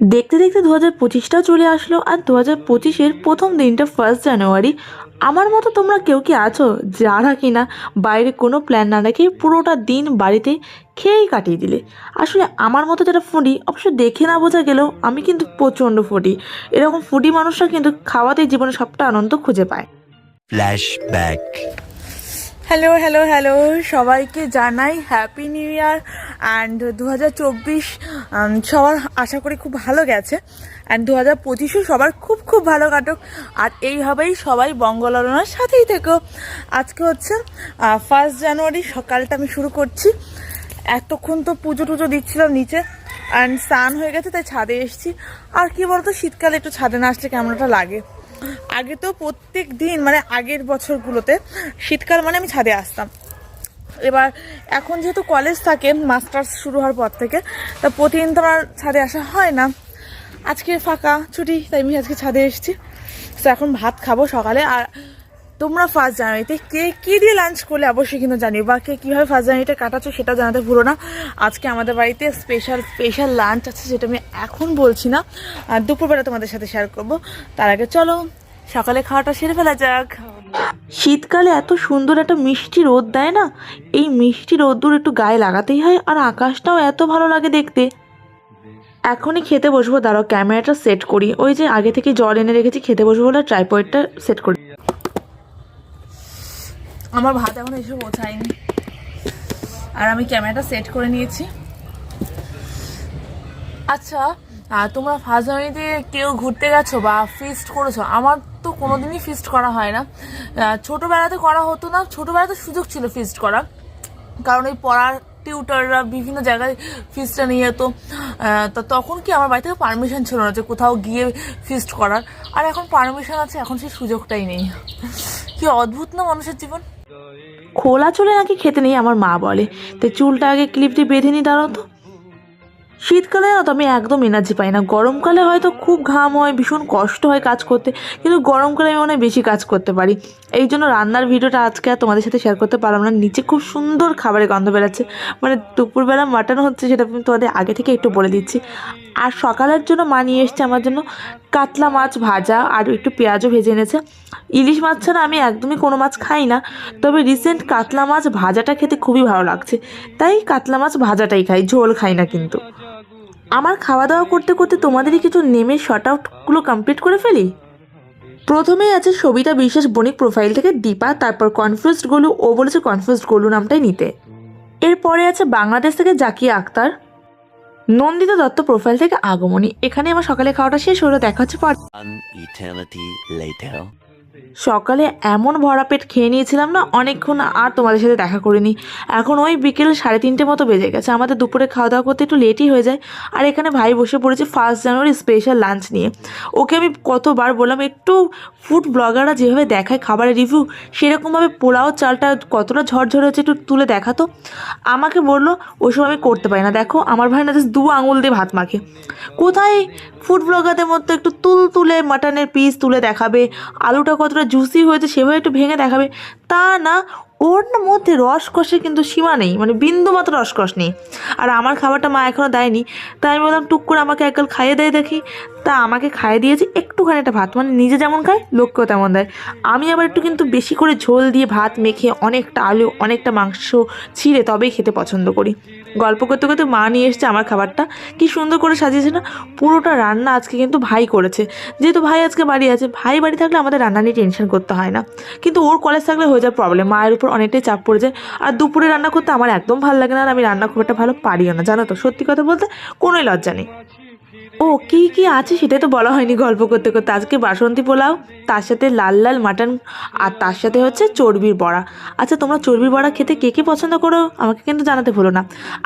দেখতে দেখতে দু হাজার পঁচিশটাও চলে আসলো আর দু হাজার পঁচিশের প্রথম দিনটা ফার্স্ট জানুয়ারি আমার মতো তোমরা কেউ কি আছো যারা কিনা বাইরে কোনো প্ল্যান না রেখে পুরোটা দিন বাড়িতে খেয়েই কাটিয়ে দিলে? আসলে আমার মতো যারা ফুডি অবশ্য দেখে না বোঝা গেলেও আমি কিন্তু প্রচণ্ড ফুডি এরকম ফুডি মানুষরা কিন্তু খাওয়াতে জীবনে সবটা আনন্দ খুঁজে পায়। Flashback. হ্যালো হ্যালো হ্যালো সবাইকে জানাই হ্যাপি নিউ ইয়ার অ্যান্ড দু হাজার চব্বিশ সবার আশা করি খুব ভালো গেছে। অ্যান্ড দু হাজার পঁচিশও সবার খুব খুব ভালো কাটুক। আর এইভাবেই সবাই বঙ্গলরণার সাথেই থেকো। আজকে হচ্ছে ফার্স্ট জানুয়ারি সকালটা আমি শুরু করছি। এতক্ষণ তো পুজো টুজো দিচ্ছিলাম নিচে। অ্যান্ড স্নান হয়ে গেছে, তাই ছাদে এসেছি। আর কি বলতো, শীতকালে একটু ছাদে না আসলে কেমন একটা লাগে। আগে তো প্রত্যেক দিন মানে আগের বছরগুলোতে শীতকাল মানে আমি ছাদে আসতাম। এবার এখন যেহেতু কলেজ থাকে মাস্টার্স শুরু হওয়ার পর থেকে, তা প্রতিদিন তো আমার ছাদে আসা হয় না। আজকে ফাঁকা, ছুটি, তাই আমি আজকে ছাদে এসেছি। তো এখন ভাত খাব সকালে, আর তোমরা ফার্স্ট জানুয়ারিতে কে কী দিয়ে লাঞ্চ করলে অবশ্যই কিন্তু জানিও, বা কে কীভাবে ফার্স্ট জানুয়ারিটা কাটাচ্ছো সেটা জানাতে ভুলো না। আজকে আমাদের বাড়িতে স্পেশাল স্পেশাল লাঞ্চ আছে যেটা আমি এখন বলছি না, আর দুপুরবেলা তোমাদের সাথে শেয়ার করব। তার আগে চলো, সকালে খাওয়াটা সেরে ফেলা যাক। শীতকালে এত সুন্দর একটা মিষ্টি রোদ দেয় না, এই মিষ্টি রোদ্দুর একটু গায়ে লাগাতেই হয়, আর আকাশটাও এত ভালো লাগে দেখতে। এখনই খেতে বসবো, দাঁড়াও ক্যামেরাটা সেট করি। ওই যে আগে থেকে জল এনে রেখেছি, খেতে বসবো বলে ট্রাইপয়েডটা সেট করি। আমার ভাত এখন এসে পৌঁছায়নি। আর আমি ক্যামেরাটা সেট করে নিয়েছি। আচ্ছা তোমরা ফার্স্ট জানুয়ারিতে কেউ ঘুরতে গেছো বা ফিস্ট করেছ? আমার তো কোনোদিনই ফিস্ট করা হয় না। ছোটোবেলাতে করা হতো না, ছোটোবেলাতে সুযোগ ছিল ফিস্ট করা কারণ ওই পড়ার টিউটাররা বিভিন্ন জায়গায় ফিস্টটা নিয়ে যেত। তো তখন কি আমার বাড়ি থেকে পারমিশন ছিল না যে কোথাও গিয়ে ফিস্ট করার? আর এখন পারমিশন আছে, এখন সেই সুযোগটাই নেই। কি অদ্ভুত না মানুষের জীবন? খোলা চুলে নাকি খেতে নেই, আমার মা বলে। তাই চুলটা আগে ক্লিপ দিয়ে বেঁধে নি, দাঁড়াও তো। শীতকালে না তো আমি একদম এনার্জি পাই না। গরমকালে হয়তো খুব ঘাম হয়, ভীষণ কষ্ট হয় কাজ করতে, কিন্তু গরমকালে আমি মনে হয় বেশি কাজ করতে পারি। এই জন্য রান্নার ভিডিওটা আজকে আর তোমাদের সাথে শেয়ার করতে পারলাম না। নিচে খুব সুন্দর খাবারের গন্ধ বেরোচ্ছে। মানে দুপুরবেলা মাটন হচ্ছে, সেটা আমি তোমাদের আগে থেকে একটু বলে দিচ্ছি। আর সকালের জন্য মা নিয়ে এসছে আমার জন্য কাতলা মাছ ভাজা আর একটু পেঁয়াজও ভেজে এনেছে। ইলিশ মাছ ছাড়া আমি একদমই কোনো মাছ খাই না, তবে রিসেন্ট কাতলা মাছ ভাজাটা খেতে খুবই ভালো লাগছে। তাই কাতলা মাছ ভাজাটাই খাই, ঝোল খাই না কিন্তু। আমার খাওয়া দাওয়া করতে করতে তোমাদেরই কিছু নেমে শর্ট আউটগুলো কমপ্লিট করে ফেলি? প্রথমেই আছে সবিতা বিশ্বাস বণিক প্রোফাইল থেকে দীপা, তারপর কনফিউজড গোলু, ও বলেছে কনফিউজড গোলু নামটাই নিতে। এরপরে আছে বাংলাদেশ থেকে জাকিয়া আক্তার নন্দিতা দত্ত প্রোফাইল থেকে আগমনী এখানে আমার সকালে খাওয়াটা শেষ হলো দেখা হচ্ছে পর. সকালে এমন ভরা পেট খেয়ে নিয়েছিলাম না, অনেকক্ষণ আর তোমাদের সাথে দেখা করিনি। এখন ওই বিকেল সাড়ে তিনটে মতো বেজে গেছে। আমাদের দুপুরে খাওয়া দাওয়া করতে একটু লেটই হয়ে যায়। আর এখানে ভাই বসে পড়েছে ফার্স্ট জানুয়ারি স্পেশাল লাঞ্চ নিয়ে। ওকে আমি কতবার বললাম, একটু ফুড ব্লগাররা যেভাবে দেখায় খাবারের রিভিউ সেরকমভাবে পোলাও চালটা কতটা ঝরঝরে হচ্ছে একটু তুলে দেখাতো। আমাকে বলল, ওসব আমি করতে পারি না। দেখো, আমার ভাই না জাস্ট দু আঙুল দিয়ে ভাত মাখে। কোথায় ফুড ব্লগারদের মধ্যে একটু তুল তুলে মাটনের পিস তুলে দেখাবে? আলুটা কতটা জুসি হয়েছে, সেভাবে একটু ভেঙে দেখাবে। তা না ওর মধ্যে রসকসে কিন্তু সীমা নেই মানে বিন্দু মাত্র রসকস নেই। আর আমার খাবারটা মা এখনও দেয়নি, তাই আমি বললাম, টুক করে আমাকে একগাল খাইয়ে দেয় দেখি। তা আমাকে খাইয়ে দিয়েছে একটুখানি একটা ভাত মানে নিজে যেমন খায়, লোককেও তেমন দেয়। আমি আবার একটু কিন্তু বেশি করে ঝোল দিয়ে ভাত মেখে অনেকটা আলু, অনেকটা মাংস ছিঁড়ে তবেই খেতে পছন্দ করি। গল্প করতে করতে মা নিয়ে এসছে আমার খাবারটা। কি সুন্দর করে সাজিয়েছে না? পুরোটা রান্না আজকে কিন্তু ভাই করেছে। যেহেতু ভাই আজকে বাড়ি আছে, ভাই বাড়ি থাকলে আমাদের রান্না নিয়ে টেনশন করতে হয় না। কিন্তু ওর কলেজ থাকলে হয়ে যায় প্রবলেম মায়ের উপর অনেকটাই চাপ পড়ে যায়। আর দুপুরে রান্না করতে আমার একদম ভালো লাগে না, আর আমি রান্না খুব একটা ভালো পারিও না। জানো তো, সত্যি কথা বলতে কোনোই লজ্জা নেই। ও, কি কি আছে সেটাই তো বলা হয়নি গল্প করতে করতে। আজকে বাসন্তী পোলাও, তার সাথে লাল লাল মাটন, আর তার সাথে হচ্ছে চর্বির বড়া। আচ্ছা তোমরা চর্বির বড়া খেতে কে কে পছন্দ করো? আমাকে কিন্তু জানাতে ভুলো না।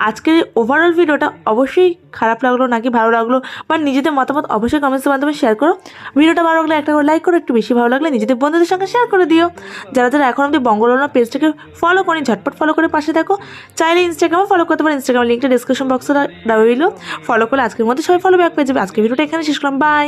আজকের ওভারঅল ভিডিওটা অবশ্যই খারাপ লাগল নাকি ভালো লাগল, বা নিজেদের মতামত অবশ্যই কমেন্টসের মাধ্যমে শেয়ার করো। ভিডিওটা ভালো লাগলে একটা করে লাইক করো, একটু বেশি ভালো লাগলে নিজেদের বন্ধুদের সঙ্গে শেয়ার করে দিও। যারা যারা এখন অব্দি বঙ্গলনা পেজটাকে ফলো করি ঝটপট ফলো করে পাশে দেখো চাইলে ইনস্টাগ্রামে ফলো করতে পারো ইনস্টাগ্রাম লিঙ্কটা ডিসক্রিপশন বক্সে রইল। ফলো করলে আজকের মধ্যে সবাই ফলো ব্যাক পেয়ে যাবে। আজকে ভিডিওটা এখানে শেষ করলাম। বাই